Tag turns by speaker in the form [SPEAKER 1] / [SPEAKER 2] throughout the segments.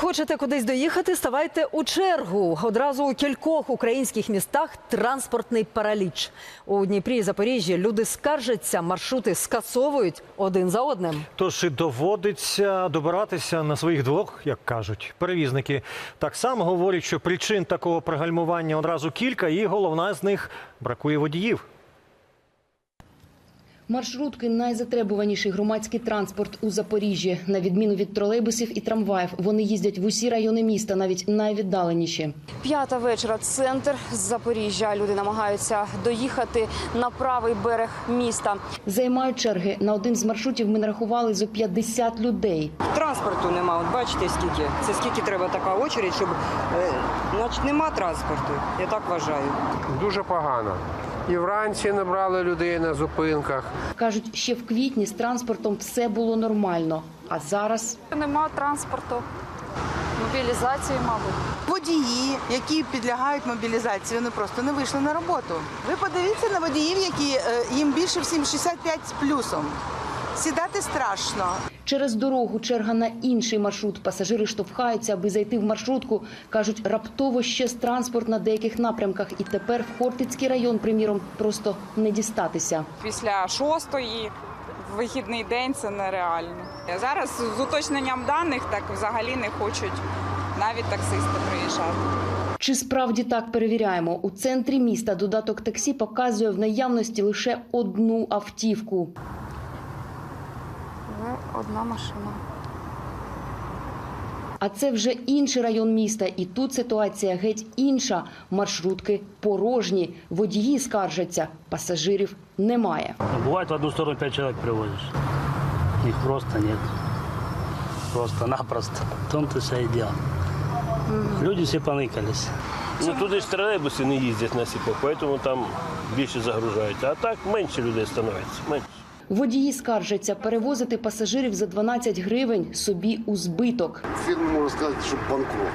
[SPEAKER 1] Хочете кудись доїхати? Ставайте у чергу. Одразу у кількох українських містах транспортний параліч. У Дніпрі і Запоріжжі люди скаржаться, маршрути скасовують один за одним.
[SPEAKER 2] Тож і доводиться добиратися на своїх двох, як кажуть. Перевізники так само говорять, що причин такого пригальмування одразу кілька, і головна з них бракує водіїв.
[SPEAKER 3] Маршрутки найзатребуваніший громадський транспорт у Запоріжжі. На відміну від тролейбусів і трамваїв, вони їздять в усі райони міста, навіть найвіддаленіші.
[SPEAKER 4] П'ята вечора. Центр Запоріжжя. Люди намагаються доїхати на правий берег міста.
[SPEAKER 3] Займають черги. На один з маршрутів ми нарахували зо 50 людей.
[SPEAKER 5] Транспорту нема. От бачите, скільки це скільки треба така очередь, щоб е, значить нема транспорту. Я так вважаю.
[SPEAKER 6] Дуже погано. І вранці не брали людей на зупинках.
[SPEAKER 3] Кажуть, ще в квітні з транспортом все було нормально. А зараз
[SPEAKER 4] Нема транспорту, мобілізації, мабуть.
[SPEAKER 7] Водії, які підлягають мобілізації, вони просто не вийшли на роботу. Ви подивіться на водіїв, які е, їм більше всім 65 з плюсом. Сідати страшно.
[SPEAKER 3] Через дорогу черга на інший маршрут. Пасажири штовхаються, аби зайти в маршрутку. Кажуть, раптово щез транспорт на деяких напрямках. І тепер в Хортицький район, приміром, просто не дістатися.
[SPEAKER 8] після шостої вихідний день це нереально. Зараз з уточненням даних так взагалі не хочуть навіть таксисти приїжджати.
[SPEAKER 3] Чи справді так перевіряємо? У центрі міста додаток таксі показує в наявності лише одну автівку.
[SPEAKER 4] Але одна машина.
[SPEAKER 3] А це вже інший район міста, і тут ситуація геть інша. Маршрутки порожні. Водії скаржаться, пасажирів немає.
[SPEAKER 9] Бывает в одну сторону пять человек привозишь. Их просто нет. Просто-напросто. В том-то вся дело. Люди все поныкались.
[SPEAKER 10] Ну туди ж тролейбуси не їздять на сіпах, тому там більше загружають. А так менше людей становиться. Менше.
[SPEAKER 3] Водії скаржаться, перевозити пасажирів за 12 гривень собі у збиток.
[SPEAKER 11] фирма, можно сказать, что банкрот.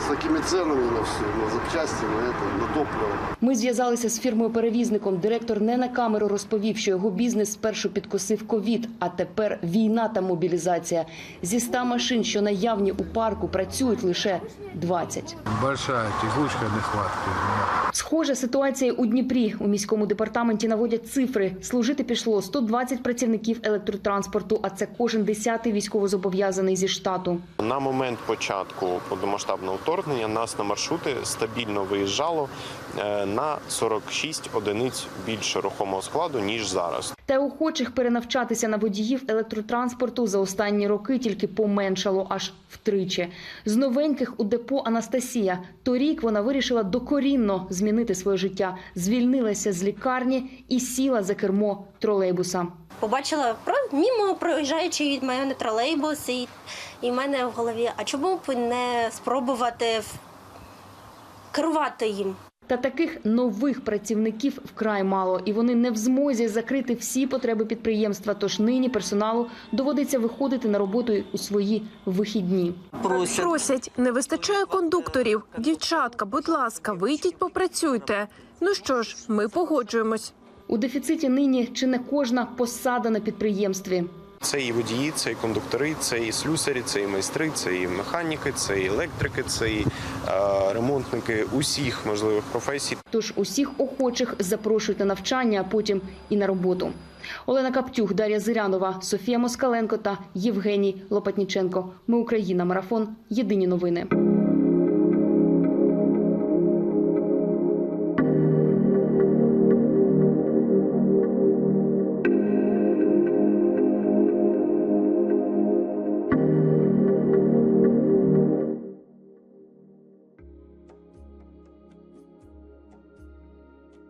[SPEAKER 11] С такими ценами на все, на запчасти, на это, на топливо.
[SPEAKER 3] Ми зв'язалися з фірмою-перевізником. Директор не на камеру розповів, що його бізнес спершу підкосив ковід, а тепер війна та мобілізація. Зі 100 машин, що наявні у парку, працюють лише 20.
[SPEAKER 6] Большая тягучка нехватки.
[SPEAKER 3] Схожа ситуація у Дніпрі. У міському департаменті наводять цифри. Служити пішло 120 працівників електротранспорту, а це кожен десятий військовозобов'язаний зі штату.
[SPEAKER 12] На момент початку повномасштабного вторгнення нас на маршрути стабільно виїжджало е, на 46 одиниць більше рухомого складу ніж зараз.
[SPEAKER 3] Та охочих перенавчатися на водіїв електротранспорту за останні роки тільки поменшало аж втричі. З новеньких у депо Анастасія. Торік вона вирішила докорінно змінити своє життя, звільнилася з лікарні і сіла за кермо тролейбуса.
[SPEAKER 13] Побачила мімо проїжджаючи від мене тролейбус, і, і в мене в голові, а чому б не спробувати керувати їм?
[SPEAKER 3] Та таких нових працівників вкрай мало, і вони не в змозі закрити всі потреби підприємства. Тож нині персоналу доводиться виходити на роботу у свої вихідні.
[SPEAKER 5] Просять.
[SPEAKER 14] Просять, не вистачає кондукторів. Дівчатка, будь ласка, вийдіть, попрацюйте. Ну що ж, ми погоджуємось.
[SPEAKER 3] У дефіциті нині чи не кожна посада на підприємстві.
[SPEAKER 12] Це і водії, це і кондуктори, це і слюсарі, це і майстри, це і механіки, це і електрики, це і е, ремонтники усіх можливих професій.
[SPEAKER 3] Тож усіх охочих запрошують на навчання, а потім і на роботу. Олена Каптюх, Дар'я Зирянова, Софія Москаленко та Євгеній Лопатніченко. Ми Україна. Марафон. Єдині новини.